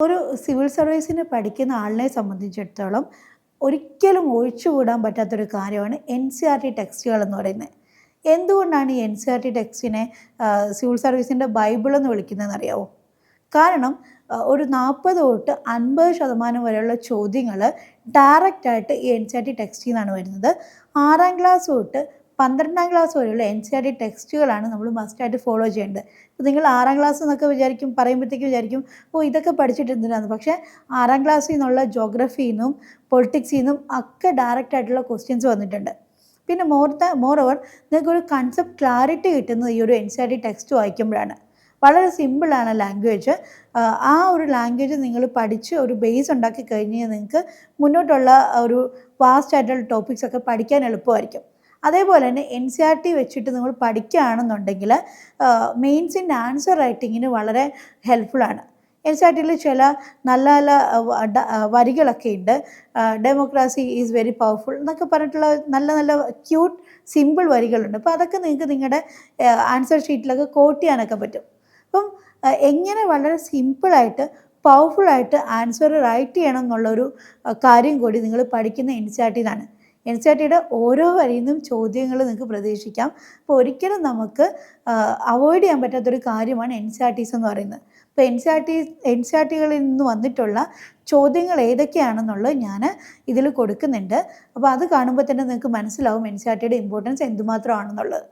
ഒരു സിവിൽ സർവീസിന് പഠിക്കുന്ന ആളിനെ സംബന്ധിച്ചിടത്തോളം ഒരിക്കലും ഒഴിച്ചുകൂടാൻ പറ്റാത്തൊരു കാര്യമാണ് എൻ സി ആർ ടി ടെക്സ്റ്റുകൾ എന്ന് പറയുന്നത്. എന്തുകൊണ്ടാണ് ഈ എൻ സി ആർ ടി ടെക്സ്റ്റിനെ സിവിൽ സർവീസിന്റെ ബൈബിൾ എന്ന് വിളിക്കുന്നതെന്ന് അറിയാവോ? കാരണം ഒരു നാൽപ്പത് തൊട്ട് അൻപത് ശതമാനം വരെയുള്ള ചോദ്യങ്ങൾ ഡയറക്റ്റായിട്ട് ഈ എൻ സി ആർ ടി ടെക്സ്റ്റിൽ നിന്നാണ് വരുന്നത്. ആറാം ക്ലാസ് തൊട്ട് പന്ത്രണ്ടാം ക്ലാസ് വരെയുള്ള എൻ സി ആർ ടി ടെക്സ്റ്റുകളാണ് നമ്മൾ മസ്റ്റായിട്ട് ഫോളോ ചെയ്യേണ്ടത്. ഇപ്പോൾ നിങ്ങൾ ആറാം ക്ലാസ് എന്നൊക്കെ വിചാരിക്കും പറയുമ്പോഴത്തേക്ക് വിചാരിക്കും ഓ ഇതൊക്കെ പഠിച്ചിട്ട് എന്തിനാന്ന്? പക്ഷേ ആറാം ക്ലാസ്സിൽ നിന്നുള്ള ജോഗ്രഫിയിൽ നിന്നും പൊളിറ്റിക്സിൽ നിന്നും ഒക്കെ ഡയറക്റ്റ് ആയിട്ടുള്ള ക്വസ്റ്റ്യൻസ് വന്നിട്ടുണ്ട്. പിന്നെ മോർ ദ മോർ ഓവർ നിങ്ങൾക്കൊരു കൺസെപ്റ്റ് ക്ലാരിറ്റി കിട്ടുന്നത് ഈ ഒരു N C R T text വായിക്കുമ്പോഴാണ്. വളരെ സിമ്പിളാണ് ലാംഗ്വേജ് ആ ഒരു ലാംഗ്വേജ് നിങ്ങൾ പഠിച്ച് ഒരു ബേസ് ഉണ്ടാക്കി കഴിഞ്ഞാൽ നിങ്ങൾക്ക് മുന്നോട്ടുള്ള ഒരു വാസ്റ്റ് ആയിട്ടുള്ള ടോപ്പിക്സ് ഒക്കെ പഠിക്കാൻ എളുപ്പമായിരിക്കും. അതേപോലെ തന്നെ എൻ സി ആർ ടി വെച്ചിട്ട് നിങ്ങൾ പഠിക്കുകയാണെന്നുണ്ടെങ്കിൽ മെയിൻസിന്റെ ആൻസർ റൈറ്റിങ്ങിന് വളരെ ഹെൽപ്ഫുള്ളാണ് എൻ സി ആർ ടിയിൽ ചില നല്ല നല്ല വരികളൊക്കെ ഉണ്ട്. ഡെമോക്രാസി ഈസ് വെരി പവർഫുൾ എന്നൊക്കെ പറഞ്ഞിട്ടുള്ള നല്ല നല്ല ക്യൂട്ട് സിമ്പിൾ വരികളുണ്ട്. അപ്പോൾ അതൊക്കെ നിങ്ങൾക്ക് നിങ്ങളുടെ ആൻസർ ഷീറ്റിലൊക്കെ കോട്ട് ചെയ്യാനൊക്കെ പറ്റും. അപ്പം എങ്ങനെ വളരെ സിമ്പിളായിട്ട് പവർഫുള്ളായിട്ട് ആൻസർ റൈറ്റ് ചെയ്യണം എന്നുള്ളൊരു കാര്യം കൂടി നിങ്ങൾ പഠിക്കുന്ന എൻ സി ആർ ടിന്നാണ് എൻ സി ആർ ടിയുടെ ഓരോ വരിയിൽ നിന്നും ചോദ്യങ്ങൾ നിങ്ങൾക്ക് പ്രതീക്ഷിക്കാം. അപ്പോൾ ഒരിക്കലും നമുക്ക് അവോയ്ഡ് ചെയ്യാൻ പറ്റാത്തൊരു കാര്യമാണ് എൻ സി ആർ ടീസ് എന്ന് പറയുന്നത്. അപ്പോൾ N C R T N C R ടികളിൽ നിന്ന് വന്നിട്ടുള്ള ചോദ്യങ്ങൾ ഏതൊക്കെയാണെന്നുള്ളത് ഞാൻ ഇതിൽ കൊടുക്കുന്നുണ്ട്. അപ്പോൾ അത് കാണുമ്പോൾ തന്നെ നിങ്ങൾക്ക് മനസ്സിലാവും എൻ സി ആർ ടിയുടെ ഇമ്പോർട്ടൻസ് എന്തുമാത്രമാണെന്നുള്ളത്.